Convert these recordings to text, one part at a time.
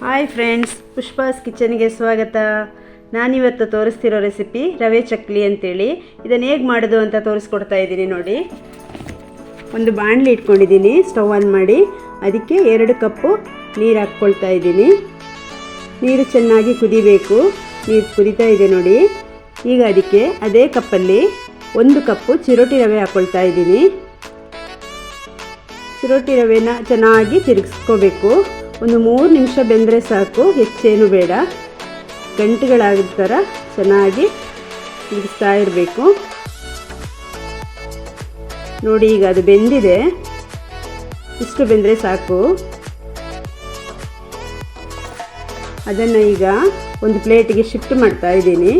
Hi friends ಪುಷ್ಪಾಸ್ ಕಿಚನ್ಗೆ ಸ್ವಾಗತ. ನಾನಿವತ್ತು ತೋರಿಸ್ತಿರೋ recipe ರವೆ ಚಕ್ಲಿ ಅಂತೇಳಿ. ಇದನ್ನು ಹೇಗೆ ಮಾಡೋದು ಅಂತ ತೋರಿಸ್ಕೊಡ್ತಾ ಇದ್ದೀನಿ ನೋಡಿ. ಒಂದು ಬಾಣಲಿ ಇಟ್ಕೊಂಡಿದ್ದೀನಿ ಸ್ಟವ್ ಆನ್ ಮಾಡಿ. ಅದಕ್ಕೆ ಎರಡು ಕಪ್ಪು ನೀರು ಹಾಕ್ಕೊಳ್ತಾ ಇದ್ದೀನಿ. ನೀರು ಚೆನ್ನಾಗಿ ಕುದಿಬೇಕು. ನೀರು ಕುದಿತಾ ಇದೆ ನೋಡಿ. ಈಗ ಅದಕ್ಕೆ ಅದೇ ಕಪ್ಪಲ್ಲಿ ಒಂದು ಕಪ್ಪು ಚಿರೋಟಿ ರವೆ ಹಾಕ್ಕೊಳ್ತಾ ಇದ್ದೀನಿ. ಚಿರೋಟಿ ರವೆನ ಚೆನ್ನಾಗಿ ತಿರುಗಿಸ್ಕೋಬೇಕು. ಒಂದು ಮೂರು ನಿಮಿಷ ಬೆಂದರೆ ಸಾಕು, ಹೆಚ್ಚೇನು ಬೇಡ. ಗಂಟುಗಳಾಗದ ಥರ ಚೆನ್ನಾಗಿ ಬಿಡಿಸ್ತಾ ಇರಬೇಕು. ನೋಡಿ, ಈಗ ಅದು ಬೆಂದಿದೆ. ಇಷ್ಟು ಬೆಂದರೆ ಸಾಕು. ಅದನ್ನು ಈಗ ಒಂದು ಪ್ಲೇಟಿಗೆ ಶಿಫ್ಟ್ ಮಾಡ್ತಾ ಇದ್ದೀನಿ.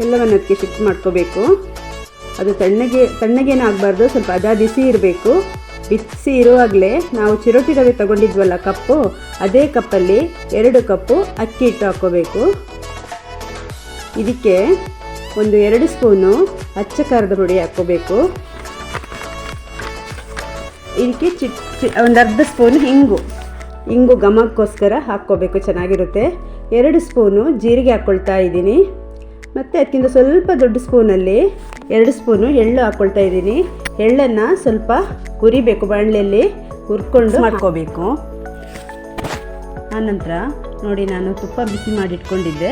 ಎಲ್ಲವನ್ನು ಅದಕ್ಕೆ ಶಿಫ್ಟ್ ಮಾಡ್ಕೋಬೇಕು. ಅದು ತಣ್ಣಗೆ ತಣ್ಣಗೇನಾಗಬಾರ್ದು ಸ್ವಲ್ಪ ಅದ ಬಿಸಿ ಇರಬೇಕು. ಬಿಸಿ ಇರುವಾಗಲೇ ನಾವು ಚಿರೋಟಿ ರವೆ ತಗೊಂಡಿದ್ವಲ್ಲ ಕಪ್ಪು, ಅದೇ ಕಪ್ಪಲ್ಲಿ ಎರಡು ಕಪ್ಪು ಅಕ್ಕಿ ಹಿಟ್ಟು ಹಾಕೋಬೇಕು ಇದಕ್ಕೆ ಒಂದು ಎರಡು ಸ್ಪೂನು ಅಚ್ಚ ಖಾರದ ಪುಡಿ ಹಾಕ್ಕೋಬೇಕು. ಇದಕ್ಕೆ ಚಿ ಚಿ, ಒಂದು ಅರ್ಧ ಸ್ಪೂನ್ ಹಿಂಗು ಹಿಂಗು ಘಮಕ್ಕೋಸ್ಕರ ಹಾಕ್ಕೋಬೇಕು, ಚೆನ್ನಾಗಿರುತ್ತೆ. ಎರಡು ಸ್ಪೂನು ಜೀರಿಗೆ ಹಾಕ್ಕೊಳ್ತಾ ಇದ್ದೀನಿ. ಮತ್ತು ಅದಕ್ಕಿಂತ ಸ್ವಲ್ಪ ದೊಡ್ಡ ಸ್ಪೂನಲ್ಲಿ ಎರಡು ಸ್ಪೂನು ಎಳ್ಳು ಹಾಕ್ಕೊಳ್ತಾ ಇದ್ದೀನಿ. ಎಳ್ಳನ್ನು ಸ್ವಲ್ಪ ಹುರಿಬೇಕು ಬಾಣಲೆಯಲ್ಲಿ ಹುರ್ಕೊಂಡು ಮಾಡ್ಕೋಬೇಕು. ಆನಂತರ ನೋಡಿ ನಾನು ತುಪ್ಪ ಬಿಸಿ ಮಾಡಿಟ್ಕೊಂಡಿದ್ದೆ.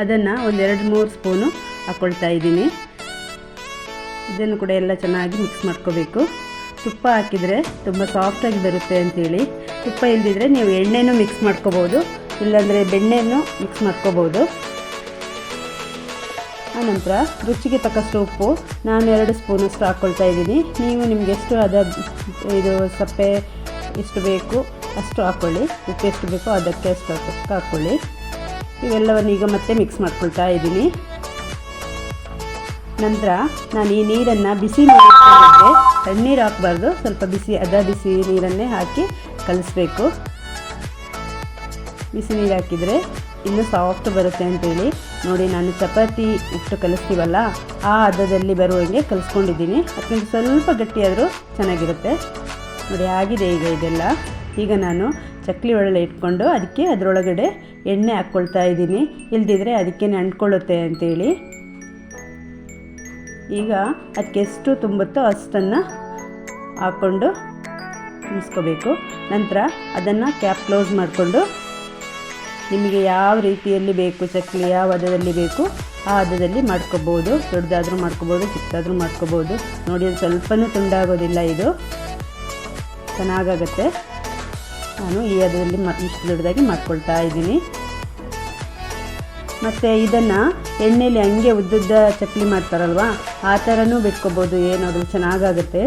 ಅದನ್ನು ಒಂದೆರಡು ಮೂರು ಸ್ಪೂನು ಹಾಕ್ಕೊಳ್ತಾ ಇದ್ದೀನಿ. ಇದನ್ನು ಕೂಡ ಎಲ್ಲ ಚೆನ್ನಾಗಿ ಮಿಕ್ಸ್ ಮಾಡ್ಕೋಬೇಕು. ತುಪ್ಪ ಹಾಕಿದರೆ ತುಂಬ ಸಾಫ್ಟಾಗಿ ಬರುತ್ತೆ ಅಂತೇಳಿ. ತುಪ್ಪ ಇಲ್ಲದಿದ್ದರೆ ನೀವು ಎಣ್ಣೆನೂ ಮಿಕ್ಸ್ ಮಾಡ್ಕೋಬೋದು. ಇಲ್ಲಾಂದರೆ ಬೆಣ್ಣೆನೂ ಮಿಕ್ಸ್ ಮಾಡ್ಕೋಬೋದು. ಆನಂತರ ರುಚಿಗೆ ತಕ್ಕಷ್ಟು ಉಪ್ಪು. ನಾನು ಎರಡು ಸ್ಪೂನಷ್ಟು ಹಾಕ್ಕೊಳ್ತಾ ಇದ್ದೀನಿ. ನೀವು ನಿಮಗೆ ಎಷ್ಟು ಅದ ಇದು ಸಪ್ಪೆ ಎಷ್ಟು ಬೇಕು ಅಷ್ಟು ಹಾಕ್ಕೊಳ್ಳಿ ಉಪ್ಪು ಎಷ್ಟು ಬೇಕೋ ಅದಕ್ಕೆ ಅಷ್ಟು ಹಾಕ್ಕೊಳ್ಳಿ ಇವೆಲ್ಲವನ್ನು ಈಗ ಮತ್ತೆ ಮಿಕ್ಸ್ ಮಾಡ್ಕೊಳ್ತಾ ಇದ್ದೀನಿ. ನಂತರ ನಾನು ಈ ನೀರನ್ನು ಬಿಸಿ ನೀರು ತಣ್ಣೀರು ಹಾಕಬಾರ್ದು. ಸ್ವಲ್ಪ ಬಿಸಿ, ಅದ ಬಿಸಿ ನೀರನ್ನೇ ಹಾಕಿ ಕಲಿಸ್ಬೇಕು. ಬಿಸಿ ನೀರು ಹಾಕಿದರೆ ಇನ್ನೂ ಸಾಫ್ಟ್ ಬರುತ್ತೆ ಅಂತೇಳಿ. ನೋಡಿ, ನಾನು ಚಪಾತಿ ಇಟ್ಟು ಕಲಿಸ್ತೀವಲ್ಲ, ಆ ಹದದಲ್ಲಿ ಬರುವಂಗೆ ಕಲಿಸ್ಕೊಂಡಿದ್ದೀನಿ. ಅದಕ್ಕಿಂತ ಸ್ವಲ್ಪ ಗಟ್ಟಿಯಾದರೂ ಚೆನ್ನಾಗಿರುತ್ತೆ. ನೋಡಿ, ಆಗಿದೆ ಈಗ ಇದೆಲ್ಲ. ಈಗ ನಾನು ಚಕ್ಲಿ ಒಳ್ಳೆ ಇಟ್ಕೊಂಡು ಅದಕ್ಕೆ ಅದರೊಳಗಡೆ ಎಣ್ಣೆ ಹಾಕ್ಕೊಳ್ತಾ ಇದ್ದೀನಿ. ಇಲ್ದಿದ್ರೆ ಅದಕ್ಕೆ ಅಂಟ್ಕೊಳ್ಳುತ್ತೆ ಅಂತೇಳಿ. ಈಗ ಅದಕ್ಕೆ ಎಷ್ಟು ತುಂಬುತ್ತೋ ಅಷ್ಟನ್ನು ಹಾಕ್ಕೊಂಡು ತುಂಬಿಸ್ಕೋಬೇಕು. ನಂತರ ಅದನ್ನು ಕ್ಯಾಪ್ ಕ್ಲೋಸ್ ಮಾಡಿಕೊಂಡು ನಿಮಗೆ ಯಾವ ರೀತಿಯಲ್ಲಿ ಬೇಕು, ಚಕ್ಲಿ ಯಾವ ಹದದಲ್ಲಿ ಬೇಕು, ಆ ಹದದಲ್ಲಿ ಮಾಡ್ಕೋಬೋದು. ದೊಡ್ಡದಾದರೂ ಮಾಡ್ಕೋಬೋದು, ಚಿಕ್ಕದಾದರೂ ಮಾಡ್ಕೋಬೋದು. ನೋಡಿ, ಅದು ಸ್ವಲ್ಪನೂ ತುಂಡಾಗೋದಿಲ್ಲ ಇದು. ಚೆನ್ನಾಗಾಗತ್ತೆ. ನಾನು ಈ ಹದದಲ್ಲಿ ಮ, ಇಷ್ಟು ದೊಡ್ಡದಾಗಿ ಮಾಡ್ಕೊಳ್ತಾ ಇದ್ದೀನಿ. ಮತ್ತು ಇದನ್ನು ಎಣ್ಣೆಯಲ್ಲಿ ಹಂಗೆ ಉದ್ದುದ್ದ ಚಕ್ಲಿ ಮಾಡ್ತಾರಲ್ವ, ಆ ಥರನೂ ಬಿಟ್ಕೋಬೋದು. ಏನಾದರೂ ಚೆನ್ನಾಗಾಗುತ್ತೆ.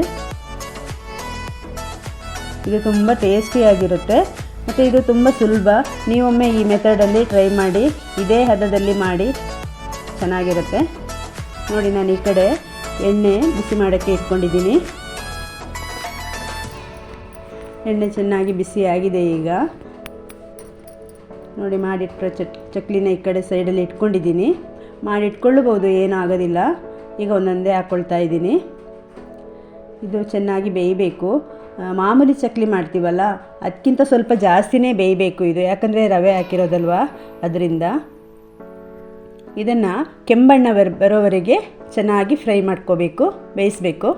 ಇದು ತುಂಬ ಟೇಸ್ಟಿಯಾಗಿರುತ್ತೆ ಮತ್ತು ಇದು ತುಂಬ ಸುಲಭ. ನೀವೊಮ್ಮೆ ಈ ಮೆಥಡಲ್ಲಿ ಟ್ರೈ ಮಾಡಿ, ಇದೇ ಹದದಲ್ಲಿ ಮಾಡಿ, ಚೆನ್ನಾಗಿರುತ್ತೆ. ನೋಡಿ, ನಾನು ಈ ಕಡೆ ಎಣ್ಣೆ ಬಿಸಿ ಮಾಡೋಕ್ಕೆ ಇಟ್ಕೊಂಡಿದ್ದೀನಿ. ಎಣ್ಣೆ ಚೆನ್ನಾಗಿ ಬಿಸಿ ಆಗಿದೆ ಈಗ. ನೋಡಿ ಮಾಡಿಟ್ಟ ಚಟ್, ಚಕ್ಲಿನ ಈ ಕಡೆ ಸೈಡಲ್ಲಿ ಇಟ್ಕೊಂಡಿದ್ದೀನಿ. ಮಾಡಿಟ್ಕೊಳ್ಳಬಹುದು, ಏನೂ ಆಗೋದಿಲ್ಲ. ಈಗ ಒಂದೊಂದೇ ಹಾಕ್ಕೊಳ್ತಾ ಇದ್ದೀನಿ. ಇದು ಚೆನ್ನಾಗಿ ಬೇಯಬೇಕು. ಮಾಮೂಲಿ ಚಕ್ಲಿ ಮಾಡ್ತೀವಲ್ಲ ಅದಕ್ಕಿಂತ ಸ್ವಲ್ಪ ಜಾಸ್ತಿನೇ ಬೇಯಬೇಕು ಇದು. ಯಾಕಂದರೆ ರವೆ ಹಾಕಿರೋದಲ್ವಾ? ಅದರಿಂದ ಇದನ್ನು ಕೆಂಬಣ್ಣ ಬರ್ ಬರೋವರೆಗೆ ಚೆನ್ನಾಗಿ ಫ್ರೈ ಮಾಡ್ಕೋಬೇಕು, ಬೇಯಿಸಬೇಕು.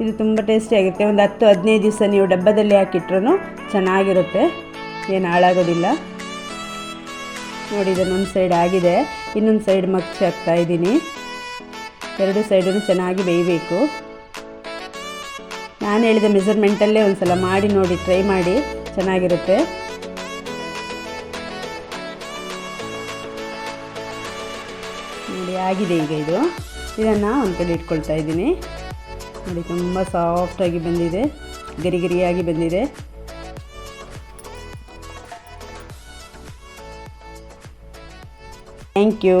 ಇದು ತುಂಬ ಟೇಸ್ಟಿಯಾಗಿರುತ್ತೆ ಒಂದು ಹತ್ತು, ಹದಿನೈದು ದಿವಸ ನೀವು ಡಬ್ಬದಲ್ಲಿ ಹಾಕಿಟ್ರೂ ಚೆನ್ನಾಗಿರುತ್ತೆ. ಏನು ಹಾಳಾಗೋದಿಲ್ಲ. ನೋಡಿ, ಇದನ್ನೊಂದು ಸೈಡ್ ಆಗಿದೆ. ಇನ್ನೊಂದು ಸೈಡ್ ಮಗ್ಚಿ ಹಾಕ್ತಾ ಇದ್ದೀನಿ. ಎರಡು ಸೈಡನ್ನು ಚೆನ್ನಾಗಿ ಬೇಯಬೇಕು. ನಾನು ಹೇಳಿದ ಮೆಸರ್ಮೆಂಟಲ್ಲೇ ಒಂದು ಸಲ ಮಾಡಿ ನೋಡಿ ಟ್ರೈ ಮಾಡಿ, ಚೆನ್ನಾಗಿರುತ್ತೆ. ನೋಡಿ, ಆಗಿದೆ ಈಗ ಇದು. ಇದನ್ನು ಒಂದು ಕಡೆ ಇಟ್ಕೊಳ್ತಾ ಇದ್ದೀನಿ. ನೋಡಿ, ತುಂಬ ಸಾಫ್ಟಾಗಿ ಬಂದಿದೆ, ಗರಿ ಗರಿಯಾಗಿ ಬಂದಿದೆ. Thank you